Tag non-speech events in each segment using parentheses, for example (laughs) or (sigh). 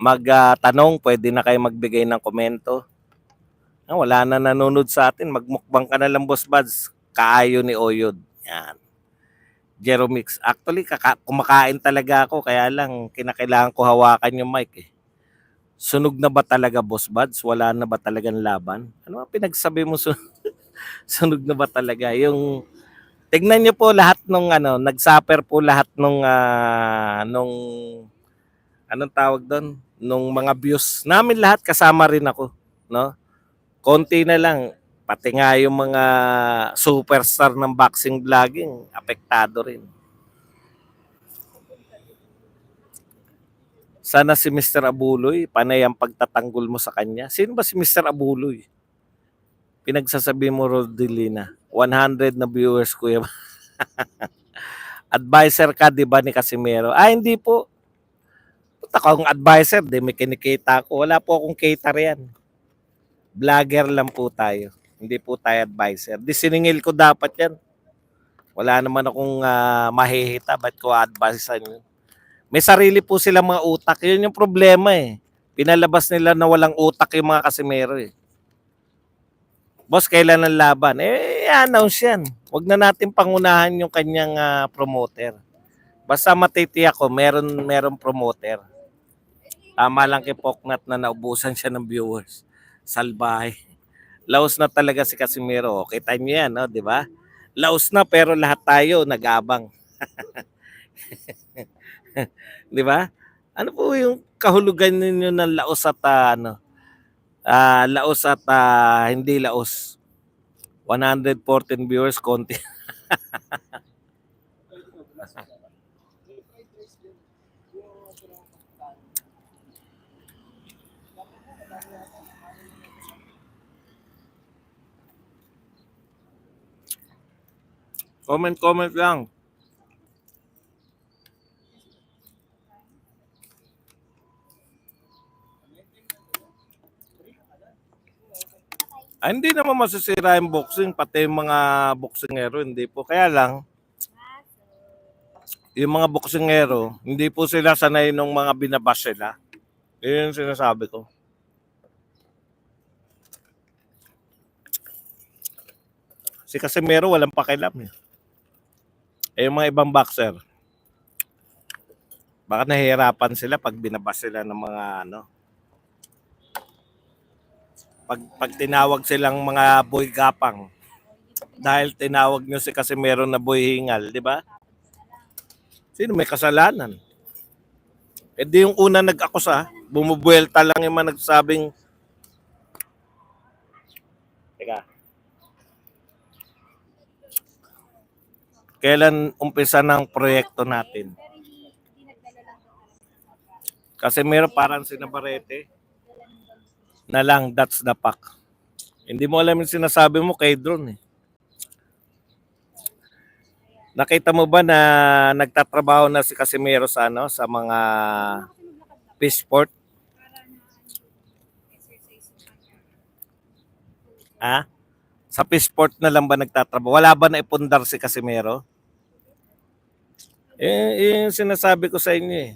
magtanong, pwede na kayo magbigay ng komento. Ah, wala na nanonood sa atin, magmukbang ka na lang Boss Buds. Kaayo ni Oyod. Yan. Jeromix. Actually, kaka- kumakain talaga ako, kaya lang kinakailangan ko hawakan yung mic eh. Sunog na ba talaga, Boss Buds? Wala na ba talagang laban? Ano ang pinagsabi mo? Sun- (laughs) Sunog na ba talaga? Yung Tignan niyo po lahat nung ano, nag-suffer po lahat nung ah, nung anong tawag doon? Nung mga views. Namin lahat kasama rin ako, no? Konti na lang pati nga yung mga superstar ng boxing vlogging apektado rin. Sana si Mr. Abuloy, panay ang pagtatanggol mo sa kanya. Sino ba si Mr. Abuloy? Pinagsasabi mo, Rodelina. 100 na viewers, kuya. (laughs) advisor ka, di ba, ni Casimiro? Ah, hindi po. Puta ko akong advisor, di may kinikita ko. Wala po akong cater yan. Vlogger lang po tayo. Hindi po tayo advisor. Di siningil ko dapat yan. Wala naman akong ah, mahihita. Ba't ko advisean yun? May sarili po silang mga utak. Yun yung problema eh. Pinalabas nila na walang utak yung mga Casimiro eh. Boss, kailan ang laban? Eh, announce yan. Huwag na natin pangunahan yung kanyang ah, promoter. Basta matitiyak ko, meron, meron promoter. Tama lang kay Poknat na naubusan siya ng viewers. Salbahe. Laos na talaga si Casimiro. Kita niyo yan, no? di ba? Laos na pero lahat tayo nag-abang. (laughs) di ba? Ano po yung kahulugan ninyo ng laos at ah, ano? Ah, laos at ah, hindi laos. 114 viewers, konti. (laughs) Comment, comment lang. Ah, hindi naman masisira yung boxing, pati yung mga boksingero, hindi po. Kaya lang, yung mga boksingero, hindi po sila sanay nung mga binabas sila. Yun yung sinasabi ko. Si Casimero walang pakialam eh. Eh yung mga ibang boxer, baka nahihirapan sila pag binabas sila ng mga ano. Pag, pag tinawag silang mga boy gapang, dahil tinawag nyo si Casimero na boy hingal, di ba? Sino may kasalanan? Eh di yung una nag-akusa, bumubuelta lang yung mga nagsabing, Teka, kailan umpisa ng proyekto natin? Kasi meron parang sinabarete na lang, that's the pack. Hindi mo alam yung sinasabi mo kay drone eh. Nakita mo ba na nagtatrabaho na si Casimiro sa ano sa mga fishport? Ha? Sa fishport na lang ba nagtatrabaho? Wala ba na ipundar si Casimiro? Eh, yung sinasabi ko sa inyo eh.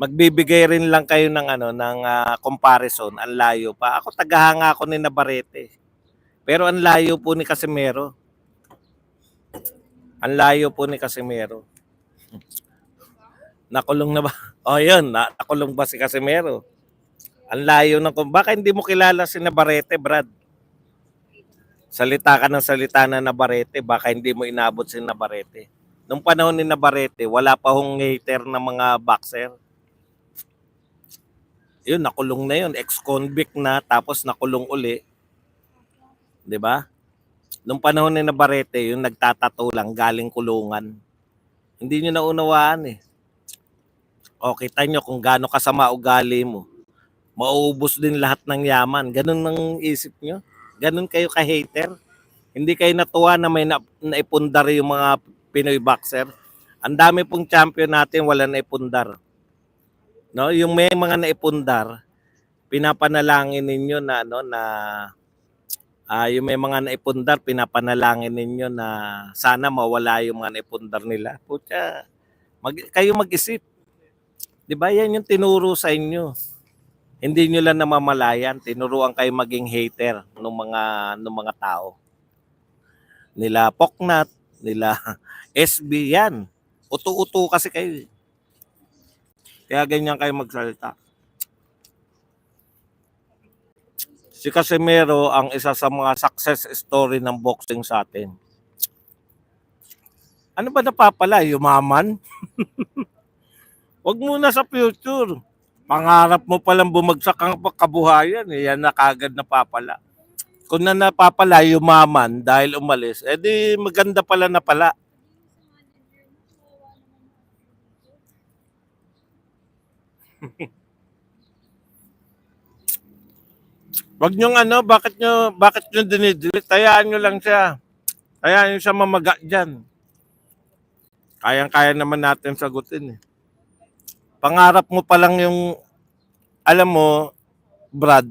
Magbibigay rin lang kayo ng ano ng ah, comparison, ang layo pa. Ako tagahanga ako ni Navarrete. Pero ang layo po ni Casimero. Ang layo po ni Casimero. Nakulong na ba? (laughs) Oh, yun, na- nakulong ba si Casimero? Ang layo ng baka hindi mo kilala si Navarrete, Brad. Salita ka ng salita na Navarrete, baka hindi mo inabot si Navarrete. Nung panahon ni Navarrete, wala pa hong hater ng mga boxer. Yun, nakulong na yun. Ex-convict na, tapos nakulong uli. ba? Nung panahon ni Navarrete, yung nagtatato lang, galing kulungan. Hindi nyo naunawaan eh. O, kita nyo kung gaano kasama ugali mo. Mauubos din lahat ng yaman. Ganun ang isip nyo. Ganun kayo ka-hater. Hindi kayo natuwa na may na, naipundar yung mga Pinoy boxer. Ang dami pong champion natin wala naipundar. No, yung may mga naipundar, pinapanalangin ninyo na ano na ah yung may mga naipundar, pinapanalangin ninyo na sana mawala yung mga naipundar nila. Pucha, mag, kayo mag-isip. 'Di ba? Yan yung tinuro sa inyo. Hindi nyo lang namamalayan, tinuruan kayo maging hater ng mga ng mga tao. Nila Poknat, nila (laughs) SB yan. Uto-uto kasi kayo. eh. Kaya ganyan kayo magsalita. Si Casimero ang isa sa mga success story ng boxing sa atin. Ano ba napapala? Yumaman? (laughs) Huwag muna sa future. Pangarap mo palang bumagsak ang kabuhayan. Eh, yan na kagad napapala. Kung na napapala yumaman dahil umalis, edi maganda pala na pala. (laughs) Wag nyo ano, bakit nyo, bakit nyo dinidelete? Hayaan nyo lang siya. Hayaan nyo siya mamaga dyan. Kayang-kaya naman natin sagutin eh. Pangarap mo pa lang yung, alam mo, Brad,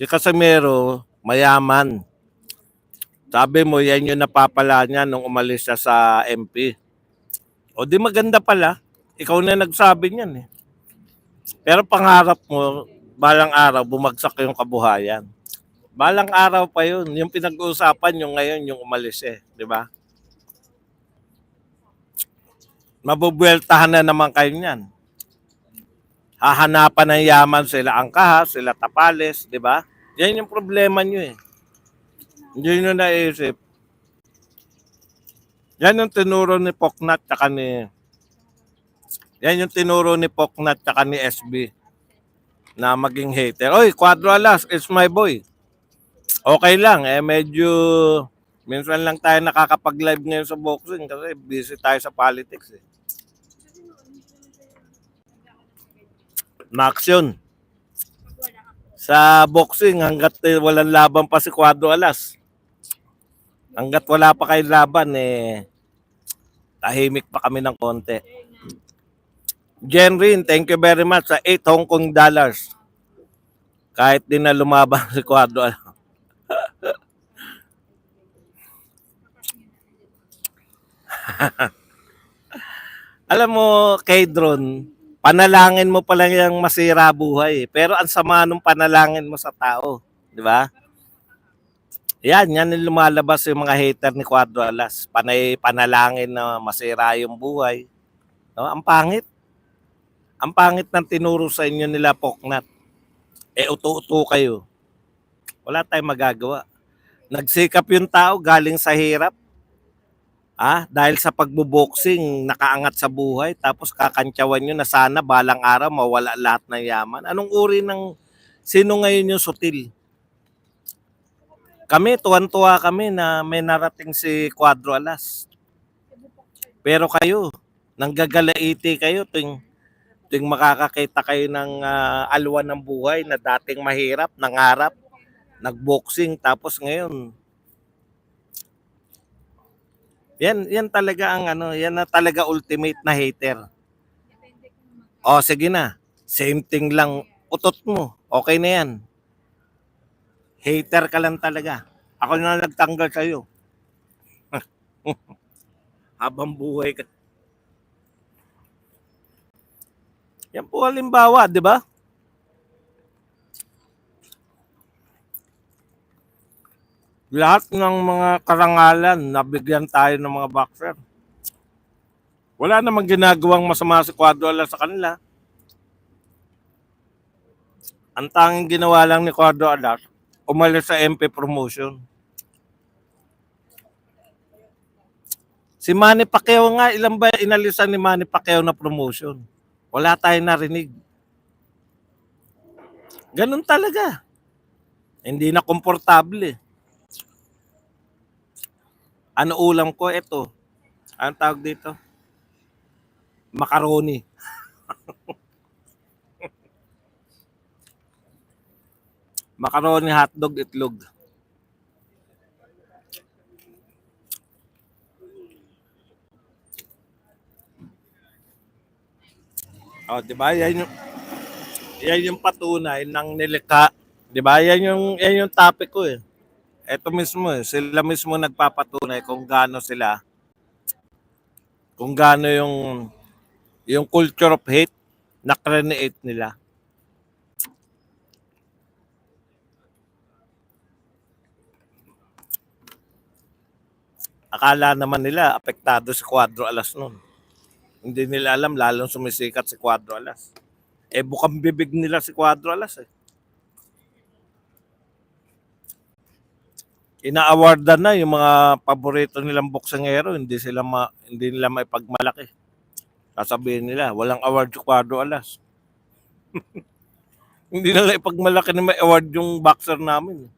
si Casimero, mayaman. Sabi mo, yan yung napapala niya nung umalis siya sa MP. O di maganda pala. Ikaw na nagsabi niyan eh. Pero pangarap mo, balang araw, bumagsak yung kabuhayan. Balang araw pa yun. Yung pinag-uusapan yung ngayon, yung umalis eh. Di ba? Mabubueltahan na naman kayo niyan. Hahanapan ng yaman sila Angkahas, sila Tapales, di ba? Yan yung problema nyo eh. Hindi nyo naisip. Yan yung tinuro ni Poknat tsaka ni yan yung tinuro ni Poknat tsaka ni SB na maging hater. Oy, Quadro Alas, it's my boy. Okay lang, eh medyo minsan lang tayo nakakapag-live ngayon sa boxing kasi busy tayo sa politics eh. Na-action. Sa boxing, hanggat eh, walang laban pa si Quadro Alas. Hanggat wala pa kay laban, eh, tahimik pa kami ng konti. Jenrin, thank you very much sa 8 Hong Kong dollars. Kahit din na lumaban (laughs) si Quadro Alas. (laughs) Alam mo, kay Drone, panalangin mo pala yung masira buhay. eh. Pero ang sama ng panalangin mo sa tao. Di ba? Yan, yan yung lumalabas yung mga hater ni Quadro Alas. Panay panalangin na masira yung buhay. No? Ang pangit. Ang pangit ng tinuro sa inyo nila Poknat. Eh, uto-uto kayo. Wala tayong magagawa. Nagsikap yung tao galing sa hirap. Ah, dahil sa pagbuboxing, nakaangat sa buhay, tapos kakantyawan nyo na sana balang araw mawala lahat ng yaman. Anong uri ng, sino ngayon yung sutil? Kami, tuwan-tuwa kami na may narating si Quadro Alas. Pero kayo, nanggagalaiti kayo tuwing, tuwing makakakita kayo ng ah, alwan ng buhay na dating mahirap, nangarap, nagboxing, tapos ngayon, yan, yan talaga ang ano, yan na talaga ultimate na hater. O, sige na. Same thing lang. Utot mo. Okay na yan. Hater ka lang talaga. Ako na nagtanggal sa'yo. (laughs) Habang buhay ka. Yan po halimbawa, di ba? Lahat ng mga karangalan, nabigyan tayo ng mga boxer. Wala namang ginagawang masama si Quadro Alas sa kanila. Ang tanging ginawa lang ni Quadro Alas, umalis sa MP promotion. Si Manny Pacquiao nga, ilan ba inalisan ni Manny Pacquiao na promotion? Wala tayong narinig. Ganun talaga. Hindi na komportable eh. Ano ulam ko? Ito. Anong tawag dito? Macaroni. (laughs) Macaroni, hotdog, itlog. Oh, 'di ba? Yan yung yan yung patunay ng nilikha. 'Di ba? Yan yung yan yung topic ko eh. Ito mismo eh, sila mismo nagpapatunay kung gaano sila kung gaano yung Yung culture of hate, na-create nila. Akala naman nila apektado si Cuadro Alas noon. Hindi nila alam lalong sumisikat si Cuadro Alas. Eh bukang bibig nila si Cuadro Alas eh. Ina-awardan na yung mga paborito nilang boksingero, hindi sila ma, hindi nila maipagmalaki. Sasabihin nila, walang award Cuadro Alas. (laughs) hindi nila ipagmalaki na may award yung boxer namin.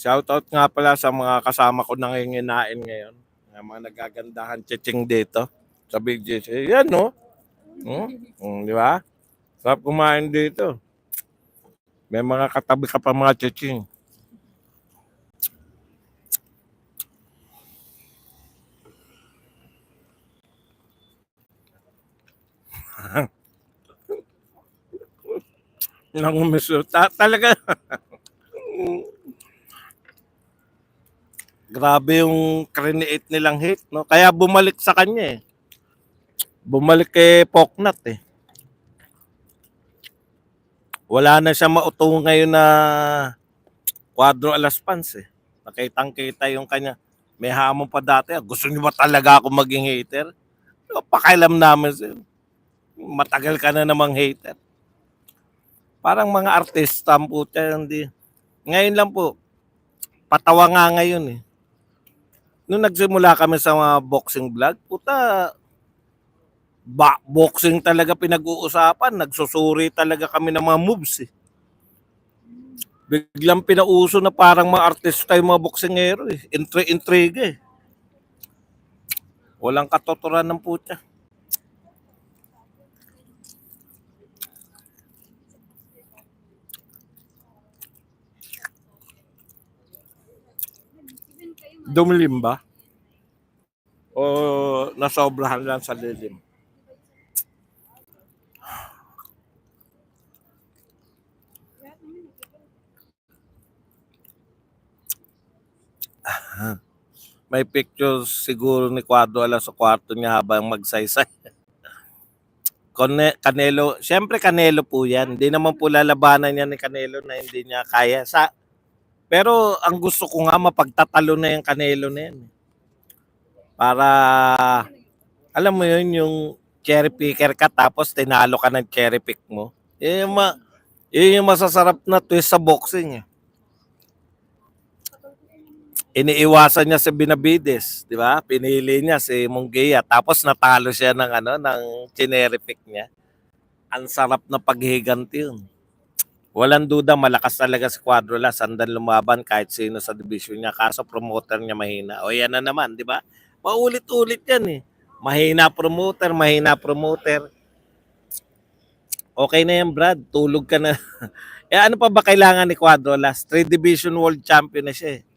Shoutout nga pala sa mga kasama ko nanginginain ngayon. Nga mga nagagandahan chiching dito sa Big. Yan, no? Hmm? Hmm, di ba? Sarap kumain dito. May mga katabi ka pa mga chiching. (laughs) Nangumiso. Ta- talaga. (laughs) Grabe yung create nilang hit, no? Kaya bumalik sa kanya eh. Bumalik kay Poknat eh. Wala na siya mauto ngayon na Quadro Alas Pans eh. Nakitang kita yung kanya. May hamon pa dati. ah, Gusto niyo ba talaga ako maging hater? No, Pakialam namin sir. Matagal ka na namang hater. Parang mga artista ang puta, hindi. Ngayon lang po, patawa nga ngayon eh. Nung nagsimula kami sa mga boxing vlog, puta, ba, boxing talaga pinag-uusapan. Nagsusuri talaga kami ng mga moves eh. Biglang pinauso na parang mga artista yung mga boksingero eh. Intri intriga eh. Walang katotoran ng puta. Dumilim ba? O nasobrahan lang sa lilim? May pictures siguro ni Cuadro ala sa kwarto niya habang magsaysay. (laughs) Kone, Canelo, siyempre Canelo po yan. Hindi naman po lalabanan niya ni Canelo na hindi niya kaya. Sa, pero ang gusto ko nga mapagtatalo na yung Canelo na yan. Para, alam mo yun, yung cherry picker ka tapos tinalo ka ng cherry pick mo. Yun yung, ma, yun yung masasarap na twist sa boxing. Eh. Iniiwasan niya si Benavides, di ba? Pinili niya si Munguia tapos natalo siya ng ano ng pick niya. Ang sarap na paghiganti yun. Walang duda, malakas talaga si Quadrola. Sandan lumaban kahit sino sa division niya. Kaso promoter niya mahina. O yan na naman, di ba? Paulit-ulit yan eh. Mahina promoter, mahina promoter. Okay na yan, Brad. Tulog ka na. (laughs) eh ano pa ba kailangan ni Quadrola? Three division world champion na siya eh.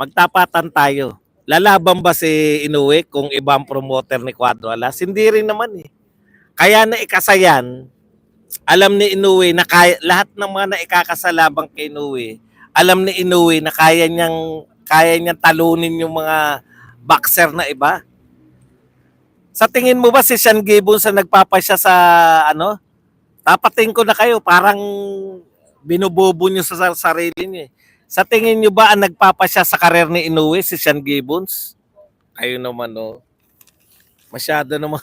Magtapatan tayo. Lalaban ba si Inoue kung ibang promoter ni Quadrolas? Hindi rin naman eh. Kaya na ikasayan, alam ni Inoue na kaya, lahat ng mga naikakasalabang kay Inoue, alam ni Inoue na kaya niyang, kaya niyang talunin yung mga boxer na iba. Sa tingin mo ba si Sean Gibbons sa nagpapasya sa ano? Tapating ko na kayo, parang binubobo niyo sa sar- sarili niyo. eh. Sa tingin niyo ba ang nagpapasya sa karir ni Inoue si Sean Gibbons? Ayun naman no. Masyado naman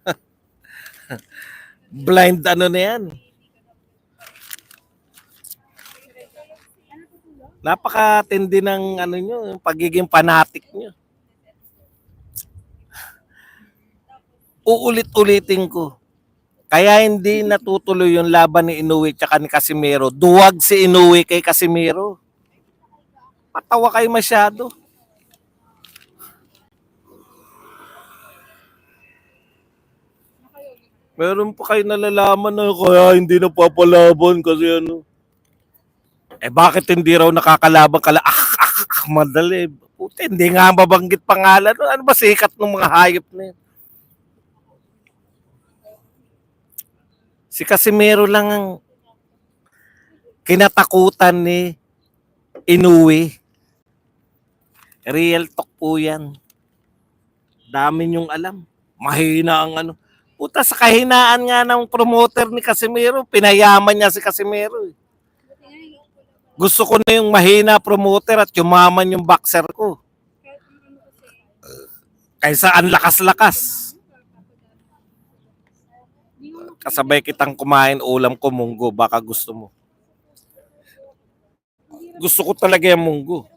(laughs) blind ano na yan. Napakatindi ng ano nyo, yung pagiging fanatic nyo. Uulit-ulitin ko. Kaya hindi natutuloy yung laban ni Inoue tsaka ni Casimiro. Duwag si Inoue kay Casimiro. Patawa kayo masyado. Meron pa kayo nalalaman na kaya hindi na papalaban kasi ano. Eh bakit hindi raw nakakalaban kala? Ah, ah, ah, madali. Puti, hindi nga mabanggit pangalan. Ano ba sikat ng mga hayop na yun? Si Casimiro lang ang kinatakutan ni Inuwi. Real talk po yan. Dami niyong alam. Mahina ang ano. Puta, sa kahinaan nga ng promoter ni Casimiro, pinayaman niya si Casimiro. eh. Gusto ko na yung mahina promoter at yumaman yung boxer ko. Kaysa ang lakas-lakas. Kasabay kitang kumain ulam ko munggo, baka gusto mo. Gusto ko talaga yung munggo.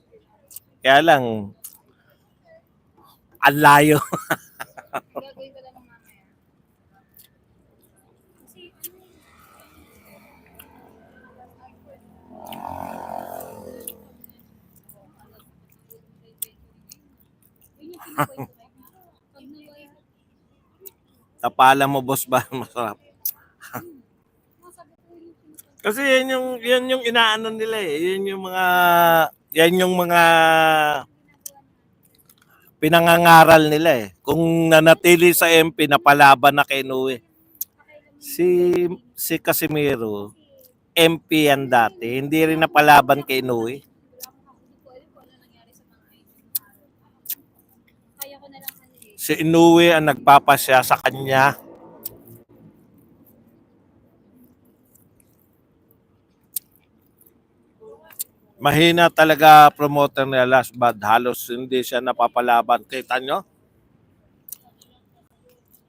Kaya lang, ang layo. (laughs) Tapala mo, boss ba? (laughs) Masarap. Kasi yan yung, yan yung inaano nila eh. Yan yung mga, yan yung mga pinangangaral nila eh. Kung nanatili sa MP, napalaban na kay Noe. Si, si Casimiro, MP yan dati. Hindi rin napalaban kay Noe. Si Inoue ang nagpapasya sa kanya. Mahina talaga promoter ni Last Bad. Halos hindi siya napapalaban. Kita nyo?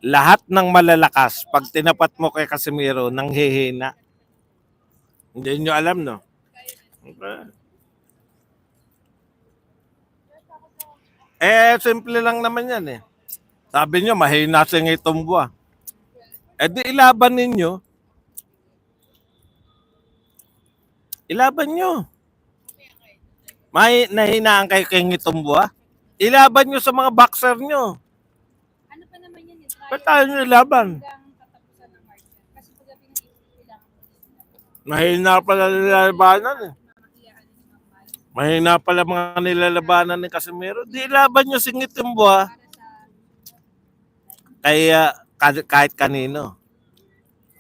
Lahat ng malalakas, pag tinapat mo kay Casimiro, nang hihina. Hindi nyo alam, no? Eh, simple lang naman yan eh. Sabi nyo, mahina si ngitong buwa. Eh di ilaban ninyo. Ilaban nyo. May nahinaan kay ngitong buwa? Ilaban nyo sa mga boxer nyo. Ano pa naman yan eh. Ba't tayo nyo ilaban? Mahina pala nilalabanan eh. Mahina pala mga nilalabanan ni Casimiro. Di ilaban nyo si sa Kaya kahit, kahit kanino.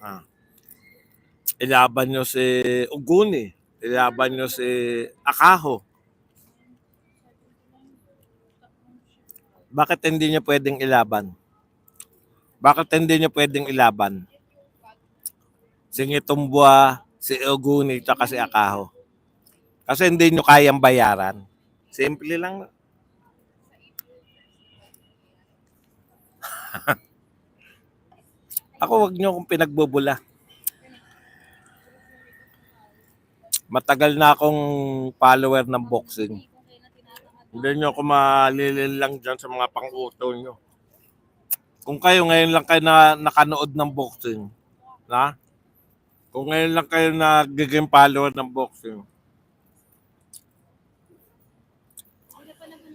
Ah. Ilaban nyo si Uguni. Ilaban nyo si Akaho. Bakit hindi nyo pwedeng ilaban? Bakit hindi nyo pwedeng ilaban? Si Ngitumbua, si Uguni, tsaka si Akaho. Kasi hindi nyo kayang bayaran. Simple lang. (laughs) Ako wag nyo akong pinagbubula. Matagal na akong follower ng boxing. Hindi nyo ako malilin lang dyan sa mga pang-uto nyo. Kung kayo ngayon lang kayo na nakanood ng boxing, na? Kung ngayon lang kayo nagiging follower ng boxing, Hindi pa naman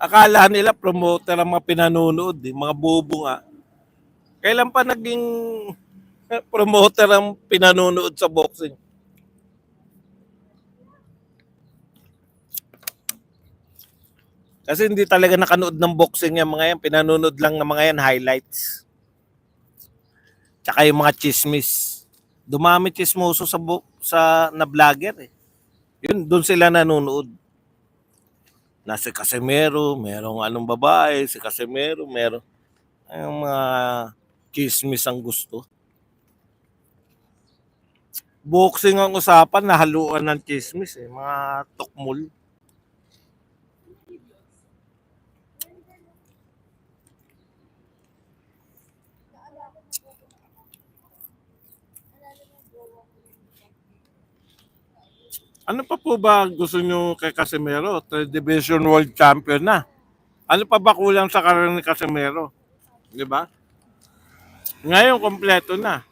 akala nila promoter ang mga pinanonood, eh, mga bobo nga. Kailan pa naging (laughs) promoter ang pinanonood sa boxing? Kasi hindi talaga nakanood ng boxing yung mga yan. Pinanonood lang ng mga yan, highlights. Tsaka yung mga chismis. Dumami chismoso sa, bo- sa na vlogger eh. Yun, doon sila nanonood. Na si Casimero, merong anong babae, si Casimero, merong yung mga chismis ang gusto. Boxing ang usapan, nahaluan ng chismis eh, mga tukmul. Ano pa po ba gusto nyo kay Casimero? Third Division World Champion na. Ano pa ba kulang sa karir ni Casimero? Di ba? Ngayon, kompleto na.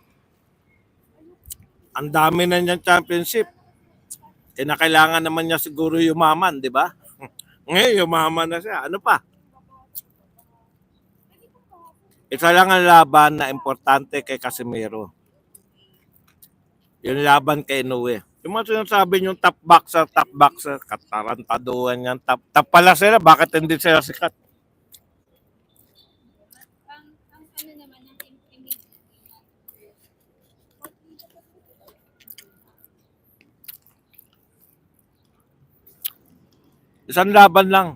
Ang dami na niyang championship. Kinakailangan naman niya siguro yumaman, di ba? (laughs) Ngayon, yumaman na siya. Ano pa? Isa lang ang laban na importante kay Casimero. Yung laban kay Inoue. Yung mga sinasabi yung top boxer, top boxer, katarantaduhan yan. Top, top pala sila, bakit hindi sila sikat? Isang laban lang.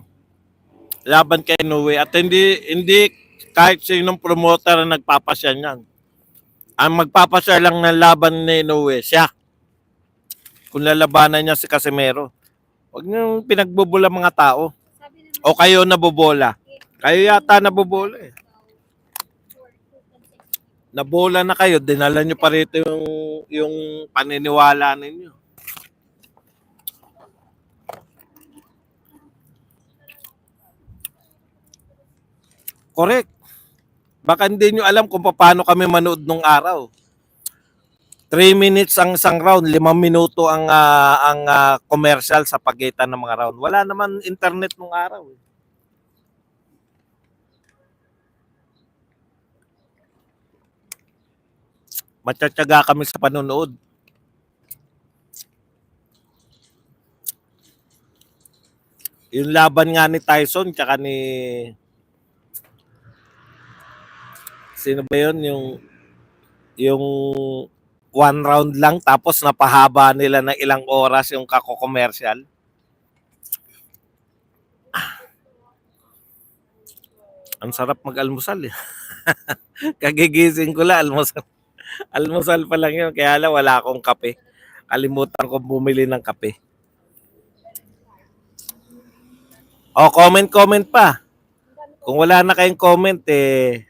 Laban kay Inoue. At hindi, hindi kahit sinong promoter ang nagpapasya niyan. Ang magpapasya lang ng laban ni Inoue, siya. Kung lalabanan niya si Casimero. Huwag niyong pinagbubula mga tao. O kayo nabobola. Kayo yata nabobola eh. Nabola na kayo, dinala niyo pa rito yung, yung paniniwala ninyo. Correct. Baka hindi nyo alam kung paano kami manood nung araw. 3 minutes ang isang round, 5 minuto ang ah, ang ah, commercial sa pagitan ng mga round. Wala naman internet nung araw. eh. Matsatsaga kami sa panonood. Yung laban nga ni Tyson tsaka ni Sino ba yun? Yung yung one round lang tapos napahaba nila ng ilang oras yung kako-commercial. Ang sarap mag-almusal eh. (laughs) Kagigising ko lang, almusal. Almusal pa lang yun, kaya lang wala akong kape. Kalimutan ko bumili ng kape. O, comment-comment pa. Kung wala na kayong comment, eh,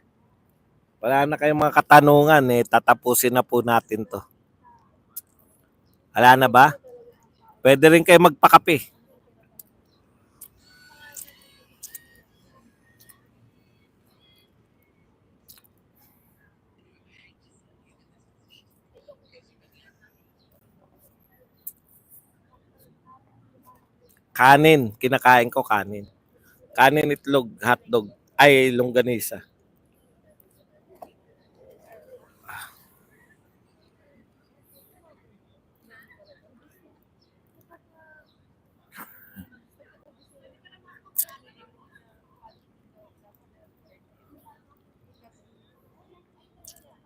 wala na kayong mga katanungan, eh, tatapusin na po natin to. Wala na ba? Pwede rin kayo magpakape. Kanin, kinakain ko kanin. Kanin, itlog, hotdog, ay longganisa.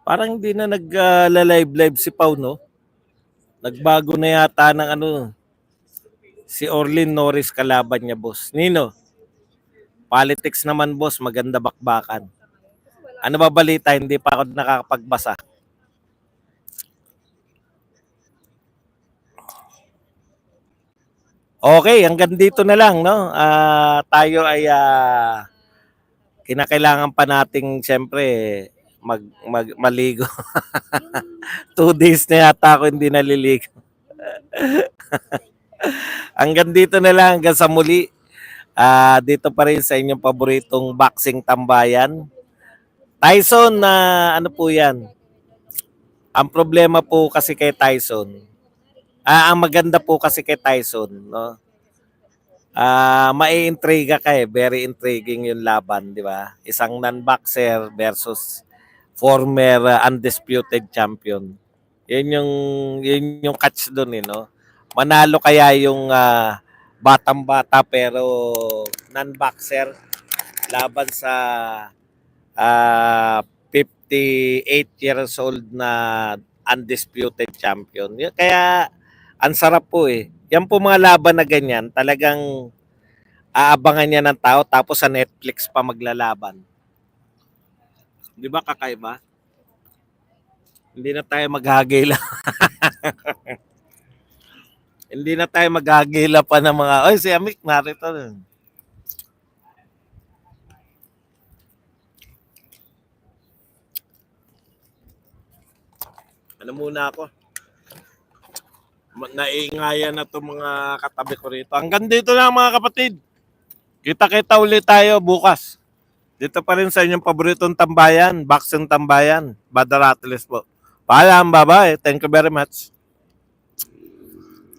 Parang hindi na nag-live-live si Pau, no? Nagbago na yata ng ano, si Orlin Norris kalaban niya, boss. Nino, politics naman, boss. Maganda bakbakan. Ano ba balita? Hindi pa ako nakakapagbasa. Okay, hanggang dito na lang, no? Ah, tayo ay ah, kinakailangan pa nating siyempre mag, mag maligo. Two days na yata ako hindi naliligo. (laughs) hanggang dito na lang, hanggang sa muli. Ah, dito pa rin sa inyong paboritong boxing tambayan. Tyson na ano po 'yan? Ang problema po kasi kay Tyson, ah, ang maganda po kasi kay Tyson, no? Ah, maiintriga ka eh. Very intriguing yung laban, di ba? Isang non-boxer versus former uh, undisputed champion. Yun yung yun yung catch doon eh, no? Manalo kaya yung ah, batang-bata pero non-boxer laban sa ah 58 years old na undisputed champion. Kaya ang sarap po eh. Yan po mga laban na ganyan, talagang aabangan niya ng tao tapos sa Netflix pa maglalaban. Di ba kakaiba? Hindi na tayo maghagila. (laughs) Hindi na tayo maghagila pa ng mga, oy si Amik narito. rin." Ano muna ako? Naiingayan na to mga katabi ko rito. Hanggang dito lang mga kapatid. Kita-kita ulit tayo bukas. Dito pa rin sa inyong paboritong tambayan, Boxing Tambayan, Badaratilis po. Paalam, bye-bye. Thank you very much.